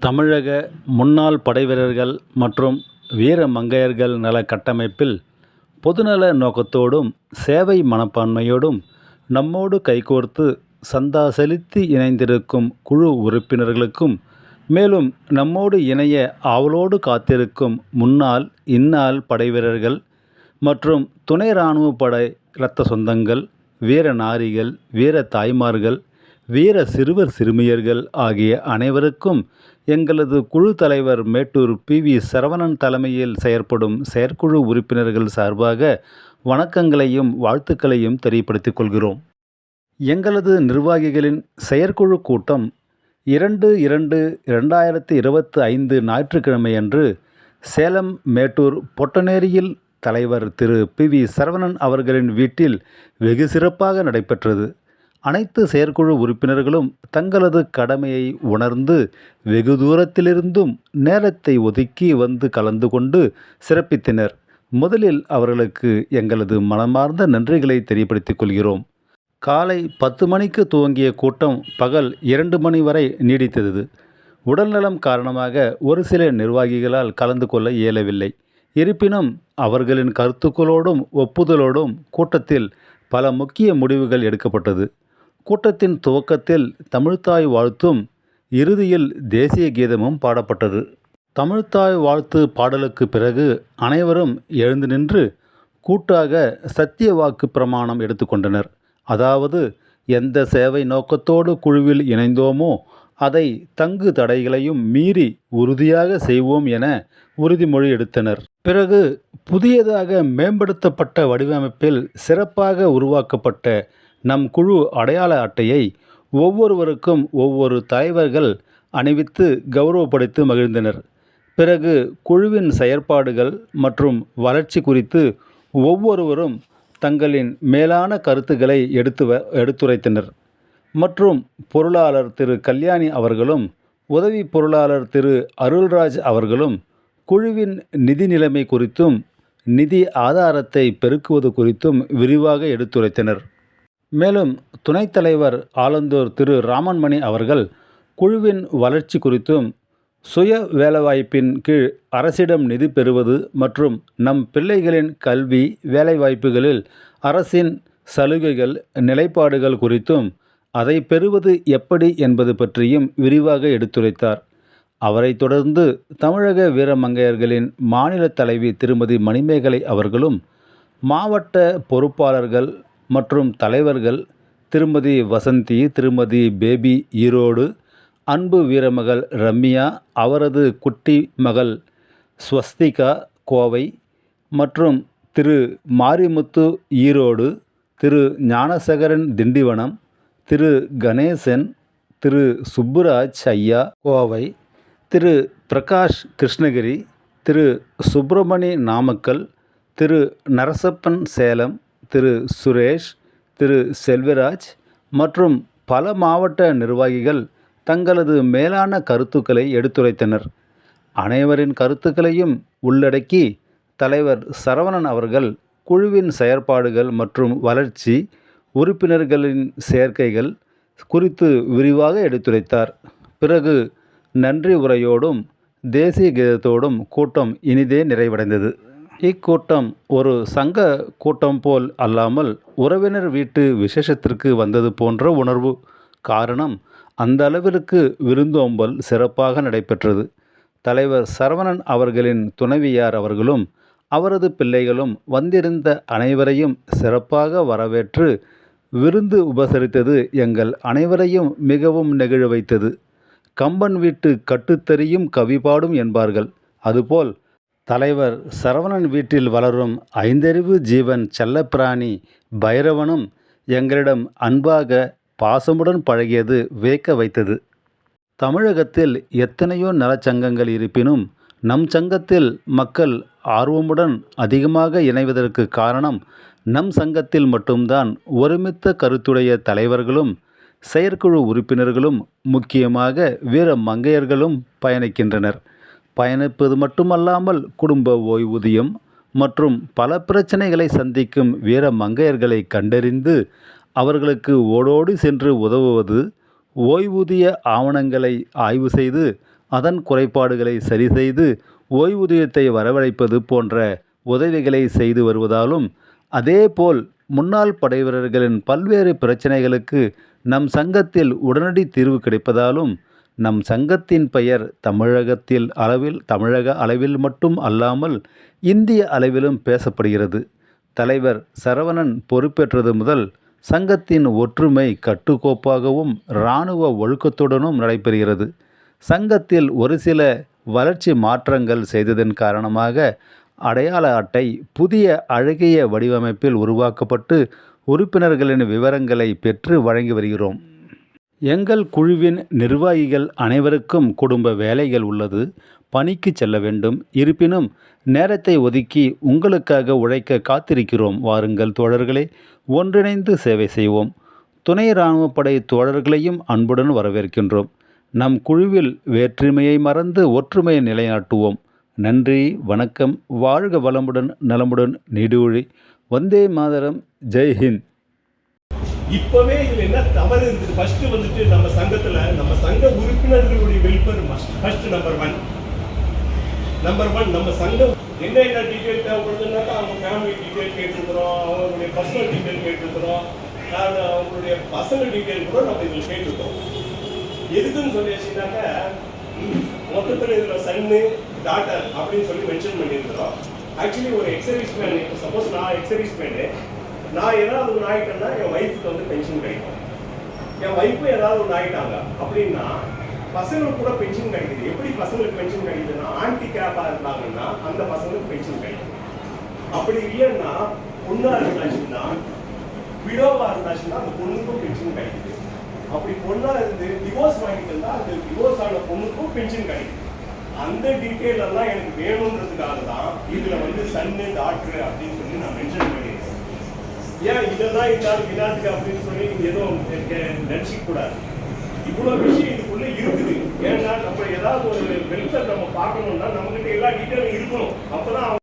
தமிழக முன்னாள் படைவீரர்கள் மற்றும் வீர மங்கையர்கள் நல கட்டமைப்பில் பொதுநல நோக்கத்தோடும் சேவை மனப்பான்மையோடும் நம்மோடு கைகோர்த்து சந்தா செலுத்தி இணைந்திருக்கும் குழு உறுப்பினர்களுக்கும் மேலும் நம்மோடு இணைய ஆவலோடு காத்திருக்கும் முன்னாள் இந்நாள் படைவீரர்கள் மற்றும் துணை இராணுவ படை இரத்த சொந்தங்கள் வீர நாரிகள் வீர தாய்மார்கள் வீர சிறுவர் சிறுமியர்கள் ஆகிய அனைவருக்கும் எங்களது குழு தலைவர் மேட்டூர் பி வி சரவணன் தலைமையில் செயற்படும் செயற்குழு உறுப்பினர்கள் சார்பாக வணக்கங்களையும் வாழ்த்துக்களையும் தெரியப்படுத்திக் கொள்கிறோம். எங்களது நிர்வாகிகளின் செயற்குழு கூட்டம் இரண்டு இரண்டு இரண்டாயிரத்தி இருபத்தி ஐந்து ஞாயிற்றுக்கிழமை அன்று சேலம் மேட்டூர் பொட்டனேரியில் தலைவர் திரு பி வி சரவணன் அவர்களின் வீட்டில் வெகு சிறப்பாக நடைபெற்றது. அனைத்து செயற்குழு உறுப்பினர்களும் தங்களது கடமையை உணர்ந்து வெகு தூரத்திலிருந்தும் நேரத்தை ஒதுக்கி வந்து கலந்து கொண்டு சிறப்பித்தனர். முதலில் அவர்களுக்கு எங்களது மனமார்ந்த நன்றிகளை தெரியப்படுத்திக் கொள்கிறோம். காலை பத்து மணிக்கு துவங்கிய கூட்டம் பகல் இரண்டு மணி வரை நீடித்தது. உடல்நலம் காரணமாக ஒரு சில நிர்வாகிகளால் கலந்து கொள்ள இயலவில்லை. இருப்பினும் அவர்களின் கருத்துக்களோடும் ஒப்புதலோடும் கூட்டத்தில் பல முக்கிய முடிவுகள் எடுக்கப்பட்டது. கூட்டத்தின் துவக்கத்தில் தமிழ்த்தாய் வாழ்த்தும் இறுதியில் தேசிய கீதமும் பாடப்பட்டது. தமிழ்த்தாய் வாழ்த்து பாடலுக்கு பிறகு அனைவரும் எழுந்து நின்று கூட்டாக சத்திய வாக்கு பிரமாணம் எடுத்துக்கொண்டனர் அதாவது எந்த சேவை நோக்கத்தோடு குழுவில் இணைந்தோமோ அதை தங்கு தடைகளையும் மீறி உறுதியாக செய்வோம் என உறுதிமொழி எடுத்தனர். பிறகு புதியதாக மேம்படுத்தப்பட்ட வடிவமைப்பில் சிறப்பாக உருவாக்கப்பட்ட நம் குழு அடையாள அட்டையை ஒவ்வொருவருக்கும் ஒவ்வொரு தலைவர்கள் அணிவித்து கௌரவப்படுத்தி மகிழ்ந்தனர். பிறகு குழுவின் செயற்பாடுகள் மற்றும் வளர்ச்சி குறித்து ஒவ்வொருவரும் தங்களின் மேலான கருத்துக்களை எடுத்து வ- எடுத்துரைத்தனர். மற்றும் பொருளாளர் திரு கல்யாணி அவர்களும் உதவி பொருளாளர் திரு அருள்ராஜ் அவர்களும் குழுவின் நிதி நிலைமை குறித்தும் நிதி ஆதாரத்தை பெருக்குவது குறித்தும் விரிவாக எடுத்துரைத்தனர். மேலும் துணைத் தலைவர் ஆலந்தூர் திரு ராமன்மணி அவர்கள் குழுவின் வளர்ச்சி குறித்தும் சுய வேலைவாய்ப்பின் கீழ் அரசிடம் நிதி பெறுவது மற்றும் நம் பிள்ளைகளின் கல்வி வேலைவாய்ப்புகளில் அரசின் சலுகைகள் நிலைப்பாடுகள் குறித்தும் அதை பெறுவது எப்படி என்பது பற்றியும் விரிவாக எடுத்துரைத்தார். அவரைத் தொடர்ந்து தமிழக வீரமங்கையர்களின் மாநில தலைவி திருமதி மணிமேகலை அவர்களும் மாவட்ட பொறுப்பாளர்கள் மற்றும் தலைவர்கள் திருமதி வசந்தி திருமதி பேபி ஈரோடு அன்பு வீரமகள் ரம்யா அவரது குட்டி மகள் ஸ்வஸ்திகா கோவை மற்றும் திரு மாரிமுத்து ஈரோடு திரு ஞானசேகரன் திண்டிவனம் திரு கணேசன் திரு சுப்புராஜ் ஐயா கோவை திரு பிரகாஷ் கிருஷ்ணகிரி திரு சுப்பிரமணி நாமக்கல் திரு நரசப்பன் சேலம் திரு சுரேஷ் திரு செல்வராஜ் மற்றும் பல மாவட்ட நிர்வாகிகள் தங்களது மேலான கருத்துக்களை எடுத்துரைத்தனர். அனைவரின் கருத்துக்களையும் உள்ளடக்கி தலைவர் சரவணன் அவர்கள் குழுவின் செயற்பாடுகள் மற்றும் வளர்ச்சி உறுப்பினர்களின் சேர்க்கைகள் குறித்து விரிவாக எடுத்துரைத்தார். பிறகு நன்றி உரையோடும் தேசிய கீதத்தோடும் கூட்டம் இனிதே நிறைவடைந்தது. இக்கூட்டம் ஒரு சங்க கூட்டம் போல் அல்லாமல் உறவினர் வீட்டு விசேஷத்திற்கு வந்தது போன்ற உணர்வு. காரணம் அந்த அளவிற்கு விருந்தோம்பல் சிறப்பாக நடைபெற்றது. தலைவர் சரவணன் அவர்களின் துணைவியார் அவர்களும் அவரது பிள்ளைகளும் வந்திருந்த அனைவரையும் சிறப்பாக வரவேற்று விருந்து உபசரித்தது எங்கள் அனைவரையும் மிகவும் நெகிழ வைத்தது. கம்பன் வீட்டு கட்டுத்தறியும் கவிபாடும் என்பார்கள். அதுபோல் தலைவர் சரவணன் வீட்டில் வளரும் ஐந்தறிவு ஜீவன் செல்லப்பிராணி பைரவனும் எங்களிடம் அன்பாக பாசமுடன் பழகியது வியக்க வைத்தது. தமிழகத்தில் எத்தனையோ நலச்சங்கங்கள் இருப்பினும் நம் சங்கத்தில் மக்கள் ஆர்வமுடன் அதிகமாக இணைவதற்கு காரணம் நம் சங்கத்தில் மட்டும்தான் ஒருமித்த கருத்துடைய தலைவர்களும் செயற்குழு உறுப்பினர்களும் முக்கியமாக வீர மங்கையர்களும் பயணிக்கின்றனர். பயணிப்பது மட்டுமல்லாமல் குடும்ப ஓய்வூதியம் மற்றும் பல பிரச்சனைகளை சந்திக்கும் வீர மங்கையர்களை கண்டறிந்து அவர்களுக்கு ஓடோடி சென்று உதவுவது ஓய்வூதிய ஆவணங்களை ஆய்வு செய்து அதன் குறைபாடுகளை சரிசெய்து ஓய்வூதியத்தை வரவழைப்பது போன்ற உதவிகளை செய்து வருவதாலும் அதேபோல் முன்னாள் படைவீரர்களின் பல்வேறு பிரச்சனைகளுக்கு நம் சங்கத்தில் உடனடி தீர்வு கிடைப்பதாலும் நம் சங்கத்தின் பெயர் தமிழகத்தில் அளவில் தமிழக அளவில் மட்டும் அல்லாமல் இந்திய அளவிலும் பேசப்படுகிறது. தலைவர் சரவணன் பொறுப்பேற்றது முதல் சங்கத்தின் ஒற்றுமை கட்டுக்கோப்பாகவும் இராணுவ ஒழுக்கத்துடனும் நடைபெறுகிறது. சங்கத்தில் ஒரு சில வளர்ச்சி மாற்றங்கள் செய்ததன் காரணமாக அடையாள அட்டை புதிய அழகிய வடிவமைப்பில் உருவாக்கப்பட்டு உறுப்பினர்களின் விவரங்களை பெற்று வழங்கி வருகிறோம். எங்கள் குழுவின் நிர்வாகிகள் அனைவருக்கும் குடும்ப வேலைகள் உள்ளது. பணிக்கு செல்ல வேண்டும். இருப்பினும் நேரத்தை ஒதுக்கி உங்களுக்காக உழைக்க காத்திருக்கிறோம். வாருங்கள் தோழர்களே ஒன்றிணைந்து சேவை செய்வோம். துணை இராணுவப்படை தோழர்களையும் அன்புடன் வரவேற்கின்றோம். நம் குழுவில் வேற்றுமையை மறந்து ஒற்றுமையை நிலைநாட்டுவோம். நன்றி வணக்கம். வாழ்க வளமுடன் நலமுடன் நீடூழி. வந்தே மாதரம். ஜெய் ஹிந்த். இப்பவே இதுல என்ன தவறு இருக்குது? ஃபர்ஸ்ட் வந்துட்டு நம்ம சங்கத்துல நம்ம சங்க உறுப்பினர்களுடைய welfare first number one number one நம்ம சங்கம் என்ன என்ன டீட்டெயில் தேவைப்படுதுன்னாக்கா அவங்க ஃபேமிலி டீட்டெயில் கேட்டிருக்கிறோம் அவங்களுடைய பர்சனல் டீட்டெயில் கேட்டிருக்கிறோம். நான் அவங்களுடைய பசங்க டீட்டெயில் கூட நம்ம இதில் கேட்டிருக்கோம் எதுக்குன்னு சொல்லியாச்சுனாக்கா மொத்தத்தில் இதில் சன்னு டாட்டர் அப்படின்னு சொல்லி மென்ஷன் பண்ணியிருக்கிறோம். ஆக்சுவலி ஒரு எக்ஸர்வீஸ் மேன் இப்போ சப்போஸ் நான் எக்ஸர்வீஸ் மேனு நான் ஏதாவது ஒன்று ஆகிட்டேன்னா என் ஒய்ஃபுக்கு வந்து பென்ஷன் கிடைக்கும். என் ஒய்ஃபும் ஏதாவது ஒன்று ஆகிட்டாங்க அப்படின்னா பசங்களுக்கு கூட பென்ஷன் கிடைக்குது. எப்படி பசங்களுக்கு பென்ஷன் கிடைக்குதுன்னா ஆன்டி கேப்பாக இருந்தாங்கன்னா அந்த பசங்களுக்கு பென்ஷன் கிடைக்கும். அப்படி இல்லைன்னா பொண்ணா இருந்தாச்சுன்னா விடோவா இருந்தாச்சுன்னா அந்த பொண்ணுக்கும் பென்ஷன் கிடைக்குது. அப்படி பொண்ணா இருந்து டிவோர்ஸ் வாங்கிட்டு இருந்தா அந்த டிவோர்ஸ் ஆன பொண்ணுக்கும் பென்ஷன் கிடைக்குது. அந்த டீட்டெயில் எல்லாம் எனக்கு வேணுன்றதுக்காக தான் இதுல வந்து சன்னு டாக்டர் அப்படின்னு சொல்லி நான் மென்ஷன் பண்ணியிருக்கேன் ஏன் இதெல்லாம் இருந்தாலும் வினாத்துக்கு அப்படின்னு சொல்லி நீங்க எதுவும் நினைச்சிக்க கூடாது. இவ்வளவு விஷயம் இதுக்குள்ள இருக்குது. ஏன்னா நம்ம ஏதாவது ஒரு வெல்ஃபேர் நம்ம பார்க்கணும்னா நம்ம கிட்ட எல்லா டீட்டெயிலும் இருக்கணும். அப்பதான்